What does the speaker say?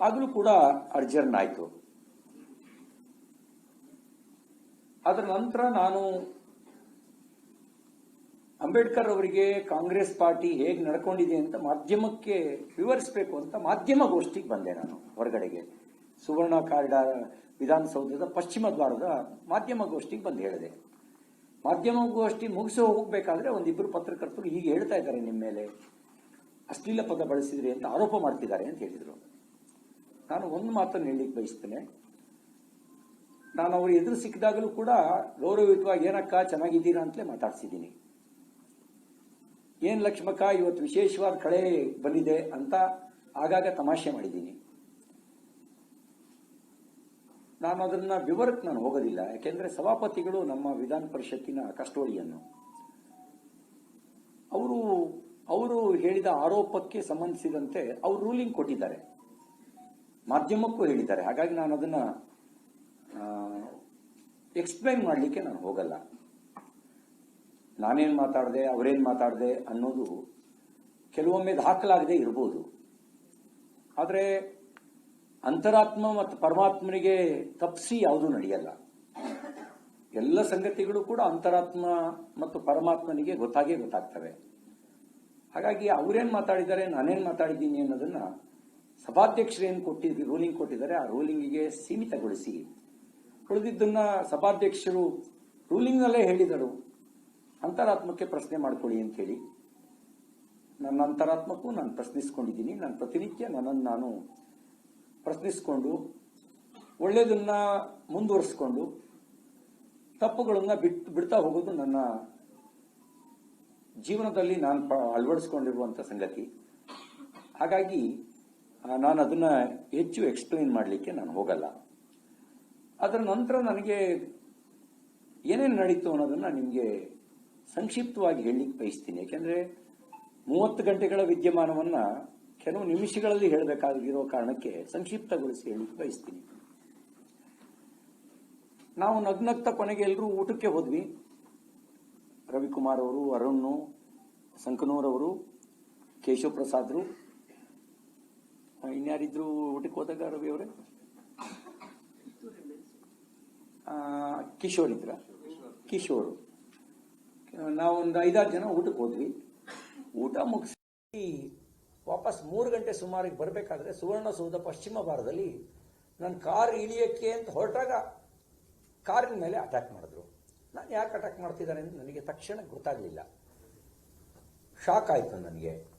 ಆಗಲೂ ಕೂಡ ಅರ್ಜರ್ನ್ ಆಯಿತು ಅದರ ನಂತರ ನಾನು ಅಂಬೇಡ್ಕರ್ ಅವರಿಗೆ ಕಾಂಗ್ರೆಸ್ ಪಾರ್ಟಿ ಹೇಗೆ ನಡ್ಕೊಂಡಿದೆ ಅಂತ ಮಾಧ್ಯಮಕ್ಕೆ ವಿವರಿಸಬೇಕು ಅಂತ ಮಾಧ್ಯಮ ಗೋಷ್ಠಿಗೆ ಬಂದೆ ನಾನು ಹೊರಗಡೆಗೆ. ಸುವರ್ಣ ಕಾರಿಡಾರ್ ವಿಧಾನಸೌಧದ ಪಶ್ಚಿಮ ದ್ವಾರದ ಮಾಧ್ಯಮ ಗೋಷ್ಠಿಗೆ ಬಂದು ಹೇಳಿದೆ. ಮಾಧ್ಯಮ ಗೋಷ್ಠಿ ಮುಗಿಸಿ ಹೋಗಬೇಕಾದ್ರೆ ಒಂದಿಬ್ಬರು ಪತ್ರಕರ್ತರು ಹೀಗೆ ಹೇಳ್ತಾ ಇದ್ದಾರೆ ನಿಮ್ಮ ಮೇಲೆ. ಅಶ್ಲೀಲ ಪದ ಬಳಸಿದ್ರಿ ಅಂತ ಆರೋಪ ಮಾಡ್ತಿದ್ದಾರೆ ಅಂತ ಹೇಳಿದರು. ನಾನು ಒಂದು ಮಾತನ್ನು ಹೇಳಲಿಕ್ಕೆ ಬಯಸ್ತೇನೆ. ನಾನು ಅವ್ರ ಎದುರು ಸಿಕ್ಕಿದಾಗಲೂ ಕೂಡ ಗೌರವಯುತವಾಗಿ, ಏನಕ್ಕ ಚೆನ್ನಾಗಿದ್ದೀರಾ ಅಂತಲೇ ಮಾತಾಡ್ಸಿದ್ದೀನಿ. ಏನು ಲಕ್ಷ್ಮಕ್ಕ, ಇವತ್ತು ವಿಶೇಷವಾದ ಕಳೆ ಬಂದಿದೆ ಅಂತ ಆಗಾಗ ತಮಾಷೆ ಮಾಡಿದ್ದೀನಿ. ನಾನು ಅದನ್ನ ವಿವರಕ್ಕೆ ನಾನು ಹೋಗೋದಿಲ್ಲ. ಯಾಕೆಂದ್ರೆ ಸಭಾಪತಿಗಳು ನಮ್ಮ ವಿಧಾನ ಪರಿಷತ್ತಿನ ಕಸ್ಟೋಡಿಯನ್ನು. ಅವರು ಅವರು ಹೇಳಿದ ಆರೋಪಕ್ಕೆ ಸಂಬಂಧಿಸಿದಂತೆ ಅವರು ರೂಲಿಂಗ್ ಕೊಟ್ಟಿದ್ದಾರೆ. ಮಾಧ್ಯಮಕ್ಕೂ ಹೇಳಿದ್ದಾರೆ. ಹಾಗಾಗಿ ನಾನು ಅದನ್ನು ಎಕ್ಸ್ಪ್ಲೈನ್ ಮಾಡಲಿಕ್ಕೆ ನಾನು ಹೋಗಲ್ಲ. ನಾನೇನು ಮಾತಾಡಿದೆ, ಅವರೇನು ಮಾತಾಡಿದೆ ಅನ್ನೋದು ಕೆಲವೊಮ್ಮೆ ದಾಖಲಾಗದೆ ಇರ್ಬೋದು. ಆದರೆ ಅಂತರಾತ್ಮ ಮತ್ತು ಪರಮಾತ್ಮನಿಗೆ ತಪ್ಪಿಸಿ ಯಾವುದೂ ನಡೆಯಲ್ಲ. ಎಲ್ಲ ಸಂಗತಿಗಳು ಕೂಡ ಅಂತರಾತ್ಮ ಮತ್ತು ಪರಮಾತ್ಮನಿಗೆ ಗೊತ್ತಾಗೇ ಗೊತ್ತಾಗ್ತವೆ. ಹಾಗಾಗಿ ಅವರೇನು ಮಾತಾಡಿದ್ದಾರೆ, ನಾನೇನು ಮಾತಾಡಿದ್ದೀನಿ ಅನ್ನೋದನ್ನ ಸಭಾಧ್ಯಕ್ಷರು ಏನು ಕೊಟ್ಟಿದ್ದು ರೂಲಿಂಗ್ ಕೊಟ್ಟಿದ್ದಾರೆ, ಆ ರೂಲಿಂಗಿಗೆ ಸೀಮಿತಗೊಳಿಸಿ. ಉಳಿದಿದ್ದನ್ನ ಸಭಾಧ್ಯಕ್ಷರು ರೂಲಿಂಗ್ನಲ್ಲೇ ಹೇಳಿದರು. ಅಂತರಾತ್ಮಕ್ಕೆ ಪ್ರಶ್ನೆ ಮಾಡಿಕೊಳ್ಳಿ ಅಂತೇಳಿ. ನನ್ನ ಅಂತರಾತ್ಮಕ್ಕೂ ನಾನು ಪ್ರಶ್ನಿಸ್ಕೊಂಡಿದ್ದೀನಿ. ನಾನು ಪ್ರತಿನಿತ್ಯ ನನ್ನನ್ನು ನಾನು ಪ್ರಶ್ನಿಸ್ಕೊಂಡು, ಒಳ್ಳೆಯದನ್ನ ಮುಂದುವರಿಸ್ಕೊಂಡು, ತಪ್ಪುಗಳನ್ನ ಬಿಟ್ಟು ಬಿಡ್ತಾ ಹೋಗೋದು ನನ್ನ ಜೀವನದಲ್ಲಿ ನಾನು ಅಳವಡಿಸ್ಕೊಂಡಿರುವಂಥ ಸಂಗತಿ. ಹಾಗಾಗಿ ನಾನು ಅದನ್ನು ಹೆಚ್ಚು ಎಕ್ಸ್ಪ್ಲೈನ್ ಮಾಡಲಿಕ್ಕೆ ನಾನು ಹೋಗಲ್ಲ. ಅದರ ನಂತರ ನನಗೆ ಏನೇನು ನಡೀತು ಅನ್ನೋದನ್ನು ನಿಮಗೆ ಸಂಕ್ಷಿಪ್ತವಾಗಿ ಹೇಳಲಿಕ್ಕೆ ಬಯಸ್ತೀನಿ. ಯಾಕೆಂದರೆ ಮೂವತ್ತು ಗಂಟೆಗಳ ವಿದ್ಯಮಾನವನ್ನು ಕೆಲವು ನಿಮಿಷಗಳಲ್ಲಿ ಹೇಳಬೇಕಾಗಿರೋ ಕಾರಣಕ್ಕೆ ಸಂಕ್ಷಿಪ್ತಗೊಳಿಸಿ ಹೇಳಲಿಕ್ಕೆ ಬಯಸ್ತೀನಿ. ನಾವು ನಗ್ನಗ್ತ ಕೊನೆಗೆ ಎಲ್ಲರೂ ಊಟಕ್ಕೆ ಹೋದ್ವಿ. ರವಿಕುಮಾರ್ ಅವರು ಅರುಣ್ ಸಂಕನೂರವರು ಕೇಶವ ಪ್ರಸಾದ್ರು ಆ, ಇನ್ಯಾರಿದ್ರು ಊಟಕ್ಕೆ ಹೋದಾಗ ರವಿ ಅವರೇ? ಆ, ಕಿಶೋರ್ ಇದ್ರ? ಕಿಶೋರ್. ನಾವೊಂದು ಐದಾರು ಜನ ಊಟಕ್ಕೆ ಹೋದ್ವಿ. ಊಟ ಮುಗಿಸಿ ವಾಪಸ್ ಮೂರು ಗಂಟೆ ಸುಮಾರಿಗೆ ಬರಬೇಕಾದ್ರೆ ಸುವರ್ಣಸೌಧ ಪಶ್ಚಿಮ ಭಾರತದಲ್ಲಿ ನನ್ನ ಕಾರ್ ಇಳಿಯಕ್ಕೆ ಅಂತ ಹೊರಟಾಗ ಕಾರಿನ ಮೇಲೆ ಅಟ್ಯಾಕ್ ಮಾಡಿದ್ರು. ನಾನು ಯಾಕೆ ಅಟ್ಯಾಕ್ ಮಾಡ್ತಿದ್ದಾರೆ ಅಂತ ನನಗೆ ತಕ್ಷಣ ಗೊತ್ತಾಗಲಿಲ್ಲ. ಶಾಕ್ ಆಯಿತು ನನಗೆ.